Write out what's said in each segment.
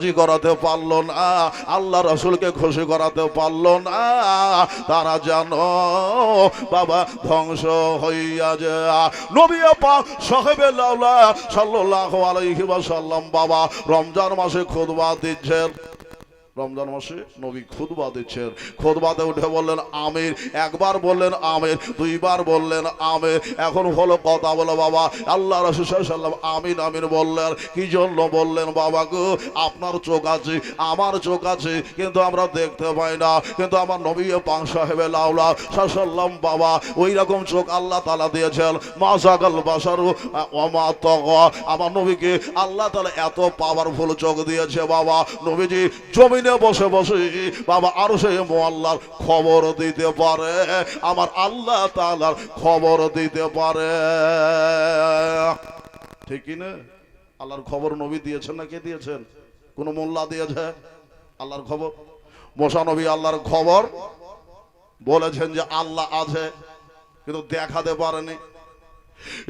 খুশি করাতে পারল না, আল্লাহ রসুলকে খুশি করাতে পারল না। তারা জানো, বাবা ধ্বংস হইয়া যে। নবী সাল্লাল্লাহু আলাইহি ওয়াসাল্লাম বাবা রমজান মাসে খুতবা দিচ্ছেন। রমজান মাসে নবী খুদবা দিচ্ছেন। খুদবাতে উঠে বললেন, আমির। একবার বললেন, আমির। দুইবার বললেন, আমির। এখন হলো কথা বলো বাবা। আল্লাহ রসুল সাল্লাম আমিন আমিন বললেন। কি জন্য বললেন বাবা গো? আপনার চোখ আছে, আমার চোখ আছে, কিন্তু আমরা দেখতে পাই না। কিন্তু আমার নবী পাং সাহেবে লাউলা সাল্লাম বাবা, ওই রকম চোখ আল্লাহ তালা দিয়েছেন। মা সাকাল বাসারু আমার নবীকে আল্লাহ তালা এত পাওয়ারফুল চোখ দিয়েছে বাবা। নবীজি জমিনে বসে বসে বাবা আরও সে মোয়াল্লার খবর দিতে পারে, আমার আল্লাহ তালার খবর দিতে পারে। ঠিক না? আল্লাহর খবর নবী দিয়েছেন না কে দিয়েছেন? কোন মোল্লা দিয়েছে? আল্লাহর খবর? মোশা নবী আল্লাহর খবর বলেছেন যে আল্লাহ আছে, কিন্তু দেখাতে পারেনি।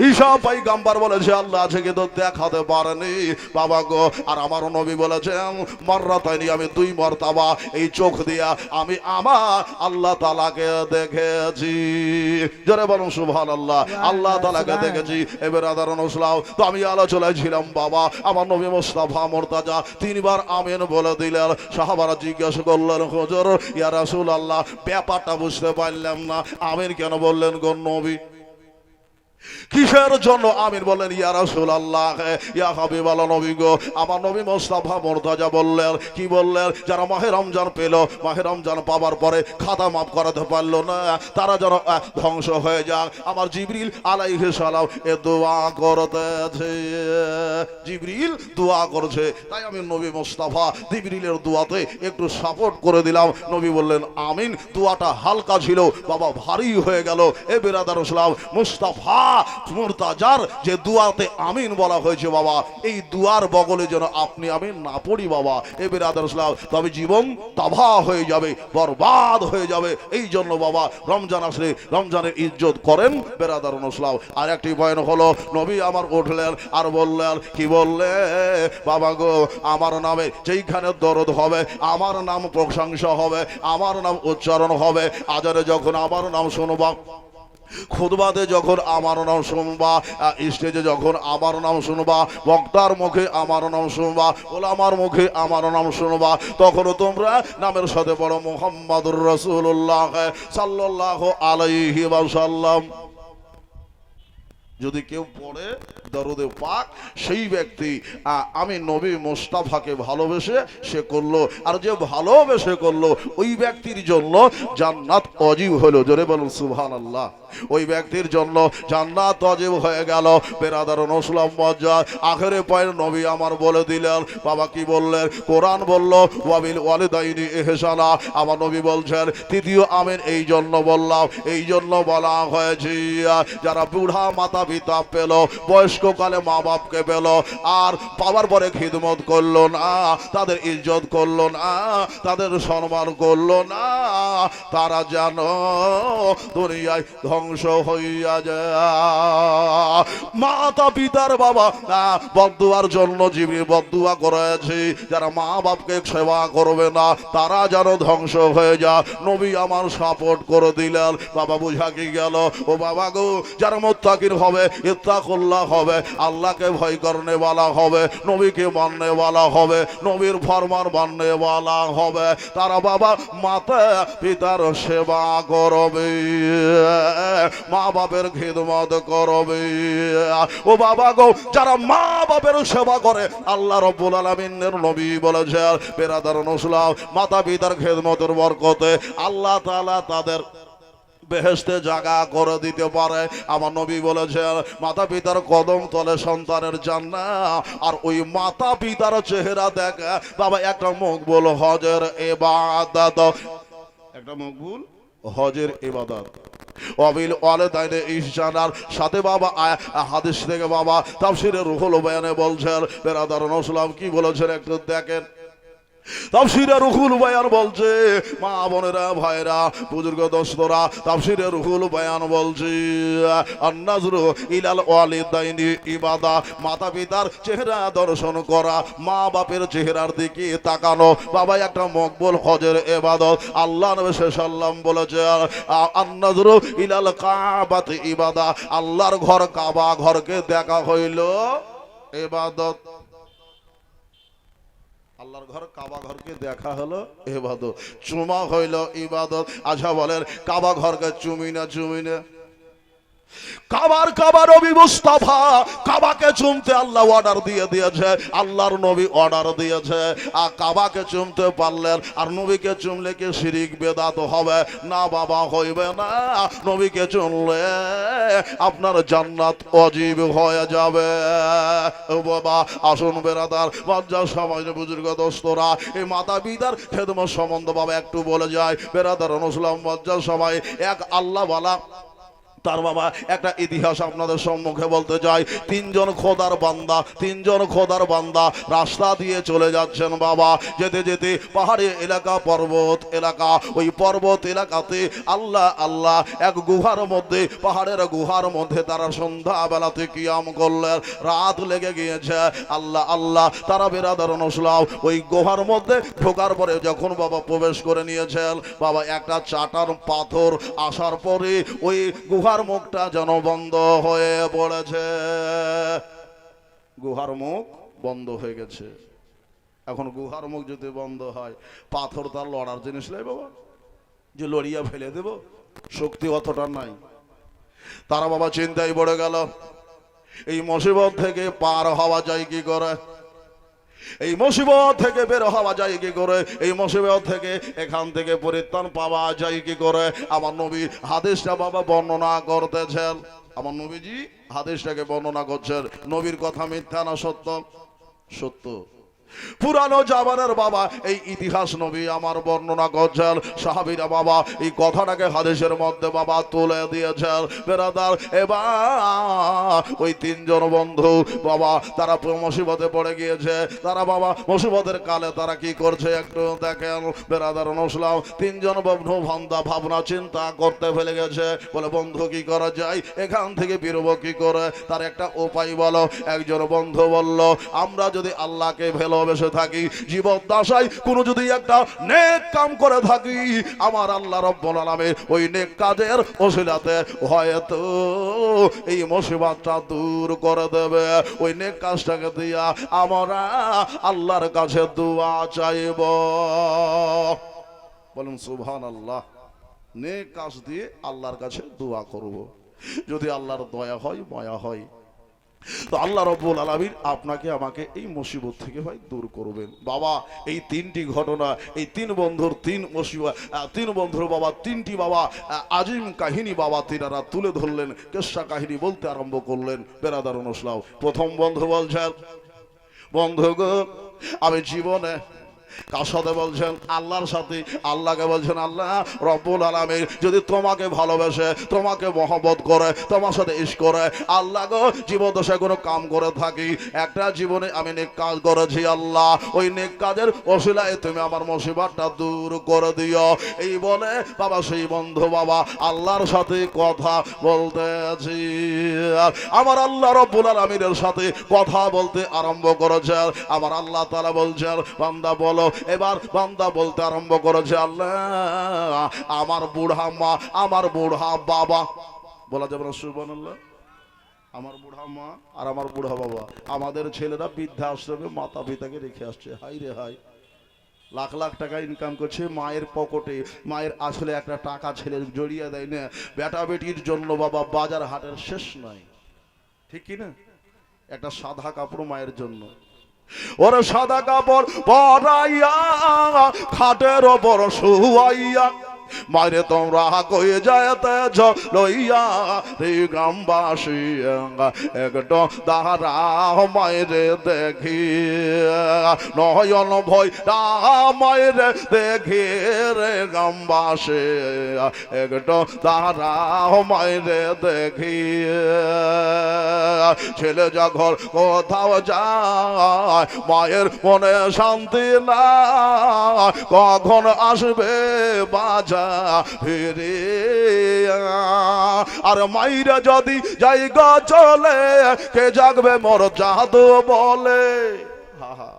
ঈশা পাই গাম্বার বলেছে আল্লাহ আছে কিন্তু দেখাতে পারেনি। বাবা গো আর আমার নবী বলেছেন মাররা তাইনি আমি দুই মর্তাবা এই চোখ দিয়া আমি আমার আল্লাহ তালাকে দেখেছি। জোরে বলুন সুভান আল্লাহ আল্লাহ তালাকে দেখেছি। এবার আদারণ উসলাও তো আমি আলোচনায় ছিলাম বাবা আমার নবী মোস্তাফা মোরতাজা তিনবার আমিন বলে দিলেন। সাহাবারা জিজ্ঞাসা করলেন হুজুর ইয়া রাসূল আল্লাহ ব্যাপারটা বুঝতে পারলাম না। আমিন কেন বললেন গো নবী কিসের জন্য? আমির বললেন, ইয়া রাসূলুল্লাহ, ইয়া হাবিবাল্লাহ নবী গো, আমার নবী মোস্তাফা মুর্তাজা বললেন, কি বললেন? যারা মাহে রমজান পেল, মাহে রমজান পাওয়ার পরে খাতা মাফ করাতে পারল না, তারা যেন ধ্বংস হয়ে যাক। আমার জিবরিল আলাইহিস সালাম এ দোয়া করতেছে। জিবরিল দোয়া করছে। তাই আমি নবী মোস্তাফা জিবরিলের দোয়াতে একটু সাপোর্ট করে দিলাম। নবী বললেন, আমিন, দোয়াটা হালকা ছিল, বাবা ভারী হয়ে গেল। এ বেরাদার ইসলাম মুস্তাফা মুরতাজার যে দুয়াতে আমিন বলা হয়েছে বাবা, এই দুয়ার বগলে যেন আপনি না পড়ি বাবা। এ বেরাদার ইসলাম তবে জীবন তাভা হয়ে যাবে, বরবাদ হয়ে যাবে। এই জন্য বাবা, রমজান আসলে রমজানের ইজ্জত করেন বেরাদার ইসলাম আর একটি বয়ন হলো, নবী আমার উঠলেন আর বললেন, কি বললে? বাবা গো, আমার নামে যেইখানে দরদ হবে, আমার নাম প্রশংসা হবে, আমার নাম উচ্চারণ হবে। আজারে যখন আমার নাম শুনবা খুদবাতে যখন আমার নাম শুনবা স্টেজে যখন আমার নাম শুনবা, বক্তার মুখে আমার নাম শুনবা, ওলামার মুখে আমার নাম শুনবা তখন তোমরা নামের সাথে বড় মোহাম্মদুর রসুল্লাহ সাল্লাহ আলাইহি সাল্লাম যদি কেউ পড়ে দরদে পাক, সেই ব্যক্তি আমি নবী মোস্তাফাকে ভালোবেসে সে করল, আর যে ভালোবেসে করল, ওই ব্যক্তির জন্য জান্নাত অজীব হলো, জোরে বলুন সুবহান আল্লাহ ওই ব্যক্তির জন্য জান্নাত অজীব হয়ে গেল। বেরাদার নসলাম মজ্জা আখেরে পায়ের নবী আমার বলে দিলেন, বাবা কি বললেন? কোরআন বলল, ওয়াবিল ওয়ালিদাইনি এহসানা আমার নবী বলছেন, তৃতীয় আমিন, এই জন্য বললাম, এই জন্য বলা হয়েছে, যারা বুড়া মাতা পিতা পেল বয়স্ককালে মা বাপকে পেল, আর পাওয়ার পরে খিদমত করল না, তাদের ইজ্জত করল না, তাদের সম্মান করল না, তারা যেন দুনিয়ায় ধ্বংস হইয়া যায়। মাতা পিতার বাবা বদুয়ার জন্য জীবী বদুয়া করেছে, যারা মা বাপকে সেবা করবে না, তারা যেন ধ্বংস হয়ে যা নবী আমার সাপোর্ট করে দিলেন। বাবা বুঝা কি গেল? ও বাবা গো, যারা মোত্তাকির হবে, ইত্তাকুল্লাহ হবে, আল্লাহকে ভয় করনে বলা হবে, নবীকে মাননে বলা হবে, নবীর ফরমান মাননে বলা হবে। তারা বাবা, মাতা পিতার সেবা করবে। মা বাপের খিদমত করবে। ও বাবা গো যারা মা বাপের সেবা করে আল্লাহ রব্বুল আলমিনের নবী বলেছে বেরাদার নসলাম মাতা পিতার খেদমতের বরকতে আল্লাহ তালা তাদের বেহেস্তে জাগা করে দিতে পারে। আমার নবী বলেছেন মাতা পিতার কদম তলে সন্তানের জান্না আর ওই মাতা পিতার চেহারা দেখে। বাবা একটা মকবুল হজের এবাদত একটা মকবুল হজের এবাদত অবিল ওয়ালেদাইনে ইহসানার সাথে বাবা হাদিস থেকে বাবা তাফসিরের রুহুল বয়ানে বলছেন, বেরাদার নসলাম, কি বলেছেন একটু দেখেন। রুহুল বয়ান বলছে, মা বোনেরা ভাইরা বুজুর্গ, দোস্তরা রুহুল বয়ান বলছে, আন্নাজরু ইলাল ওয়ালিদাইনি ইবাদা মাতা পিতার চেহারা দর্শন করা মা বাপের চেহারার দিকে তাকানো, বাবা একটা মকবুল হজের এবাদত, আল্লাহ নবী সাল্লাম বলেছে, আন্নাজরু ইলাল কাবাত ইবাদা, আল্লাহর ঘর কাবা ঘরকে দেখা হইল এবাদত। আল্লাহর ঘর, কাবা ঘরকে দেখা হলো এবাদত চুমা হইল ইবাদত। আচ্ছা বলেন, কাবা ঘরকে চুমি না চুমি না। কাবার কাবার নবী মুস্তাফা। কাবাকে চুমতে আল্লাহ অর্ডার দিয়ে দিয়েছে, আল্লাহর নবী অর্ডার দিয়েছে। আর কাবাকে চুমতে পারলেন, আর নবীকে চুমলে কি শিরিক, বেদাত হবে? না বাবা, হইবে না। নবীকে চুমলে আপনার জান্নাত অজীব হয়ে যাবে। বাবা, আসুন বেরাদার, লজ্জা সমাজ বুজুর্গ দোস্তরা, এই মাতা পিতার খেদমত সম্বন্ধ বাবা একটু বলে যায়। বেরাদার অনুসলাম লজ্জা সবাই এক আল্লাহওয়ালা তার বাবা একটা ইতিহাস আপনাদের সম্মুখে বলতে চাই। তিনজন খোদার বান্দা, তিনজন খোদার বান্দা রাস্তা দিয়ে চলে যাচ্ছেন বাবা। যেতে যেতে পাহাড়ি এলাকা, পর্বত এলাকা। ওই পর্বত এলাকাতে আল্লাহ আল্লাহ এক গুহার মধ্যে, পাহাড়ের গুহার মধ্যে তারা সন্ধ্যাবেলাতে কিয়াম করলেন। রাত লেগে গিয়েছে। আল্লাহ আল্লাহ, তারা বেরাদার নসলাম ওই গুহার মধ্যে ঢোকার পরে যখন বাবা প্রবেশ করে নিয়েছেন, বাবা একটা চাটার পাথর আসার পরে ওই গুহার মুখটা যেন বন্ধ হয়ে পড়েছে। গুহার মুখ বন্ধ হয়ে গেছে। এখন গুহার মুখ যদি বন্ধ হয়, পাথর তার লড়ার জিনিস নয় বাবা। যে লড়িয়া ফেলে দেব, শক্তি অতটা নাই। তারা বাবা চিন্তায় পড়ে গেল, এই মুসিবত থেকে পার হওয়া যায় কি করে? এই মুসিবত থেকে বের হওয়া যায় কি করে? এই মুসিবত থেকে এখান থেকে পরিত্রাণ পাওয়া যায় কি করে? আমার নবী হাদিসটা বাবা বর্ণনা করতেছেন। আমার নবীজি হাদিসটাকে বর্ণনা করছেন। নবীর কথা মিথ্যা না সত্য? সত্য। পুরানো জামানের বাবা, এই ইতিহাস নবী আমার বর্ণনা করছেন। সাহাবিরা বাবা, এই কথাটাকে হাদিসের মধ্যে বাবা তুলে দিয়েছেন। বেরাদার, এবার ওই তিনজন বন্ধু বাবা, তারা মুসিবতে পড়ে গিয়েছে। তারা বাবা, মুসিবতের কালে তারা কি করছে একটু দেখেন। বেরাদার, নসলাম, তিনজন বন্ধু ভান্দা ভাবনা, চিন্তা করতে ফেলে গেছে। বলে, বন্ধু, কি করা যায়? এখান থেকে বেরোবো কি করে? তার একটা উপায় বলো। একজন বন্ধু বলল, আমরা যদি আল্লাহকে ভালোবেসে থাকি জীবন দশায় কোনো যদি একটা নেক কাম করে থাকি, আমার আল্লাহ রব্বুল আলামিন ওই নেক কাজের ওসিলাতে হয়তো এই মুসিবতটা দূর করে দেবে। ওই নেক কাজটাকে দিয়া আমরা আল্লাহর কাছে দোয়া চাইব। বলুন সুবহান আল্লাহ নেক কাজ দিয়ে আল্লাহর কাছে দোয়া করব। যদি আল্লাহর দয়া হয়, মায়া হয় তো আল্লাহ রব্বুল আলমিন আপনাকে আমাকে এই মুসিবত থেকে ভাই দূর করবেন। বাবা, এই তিনটি ঘটনা, এই তিন বন্ধুর তিন মুসিবা তিন বন্ধুর বাবা, তিনটি বাবা আজিম কাহিনী বাবা তিনারা তুলে ধরলেন, কেসা কাহিনী বলতে আরম্ভ করলেন। বেরাদার অনুসলাম প্রথম বন্ধু বলছেন, বন্ধু গো, আমি জীবনে কার সাথে বলছেন, আল্লাহর সাথে আল্লাহকে বলছেন, আল্লাহ রব্বুল আলমীর যদি তোমাকে ভালোবাসে, তোমাকে মহব্বত করে, তোমার সাথে ইস করে, আল্লাহ গো জীবন দশায় কোনো কাম করে থাকি, একটা জীবনে আমি নেক কাজ করেছি, আল্লাহ, ওই নেক কাজের অশিলায় তুমি আমার মুসিবতটা দূর করে দিও। এই বলে, বাবা, সেই বন্ধু বাবা, আল্লাহর সাথে কথা বলতেছি। আমার আল্লাহ রব্বুল আলমীর সাথে কথা বলতে আরম্ভ করেছে। আমার আল্লাহ তালা বলছেন, বান্দা বলো এবার বান্দা বলতে আরম্ভ করেছে, আল্লাহ, আমার বুড়া মা, আমার বুড়া বাবা। বলা যাবে না, সুবহানাল্লাহ। আমার বুড়া মা আর আমার বুড়া বাবা, আমাদের ছেলেরা বৃদ্ধাশ্রমে মাতা পিতাকে রেখে আসছে। হাই রে হাই লাখ লাখ টাকা ইনকাম করছে মায়ের পকেটে। মায়ের আসলে একটা টাকা ছেলে জড়িয়ে দেয় না। বেটা বেটির জন্য বাবা বাজার হাটের শেষ নাই। ঠিক কি না? একটা সাদা কাপড় মায়ের জন্য। ওরে সাদা কাপড় পরাইয়া খাটের ওপর শুয়াইয়া। মারে তোমরা কয়ে যাইতেছ লইয়া রে গ্রামবাসী একটো দাহারা মায়েরে দেখি। নয়ন ভয় মায়েরে দেখি রে গ্রামবাসী, একটো দাহারা মায়েরে দেখি। ছেলে যা ঘর কোথাও যায়, মায়ের মনে শান্তি না কখন আসবে বাজা ফিরে আর মাইরা যদি জায়গা চলে, কে জাগবে মোর জাদু বলে? হা হা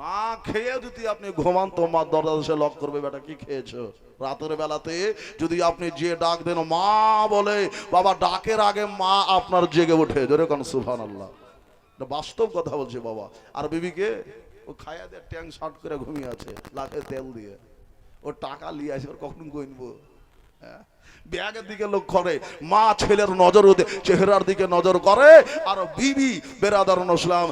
না খেয়ে যদি আপনি ঘুমান তোমার দরজা সে লক করবে, বেটা, কি খেয়েছো? রাতের বেলাতে যদি আপনি যে ডাক দেন মা বলে, বাবা, ডাকের আগে মা আপনার জেগে ওঠে। জোরে কোন সুফান আল্লাহ বাস্তব কথা বলছে বাবা। আর বিবিকে ও খায়া ট্যাং শর্ট করে ঘুমিয়ে আছে লাখে তেল দিয়ে। ও টাকা নিয়ে আসে ওর কখন গইনবো হ্যাঁ? ব্যাগের দিকে লোক করে মা ছেলের নজর চেহারার দিকে নজর করে, আর বিবি, বেরাদার ইসলাম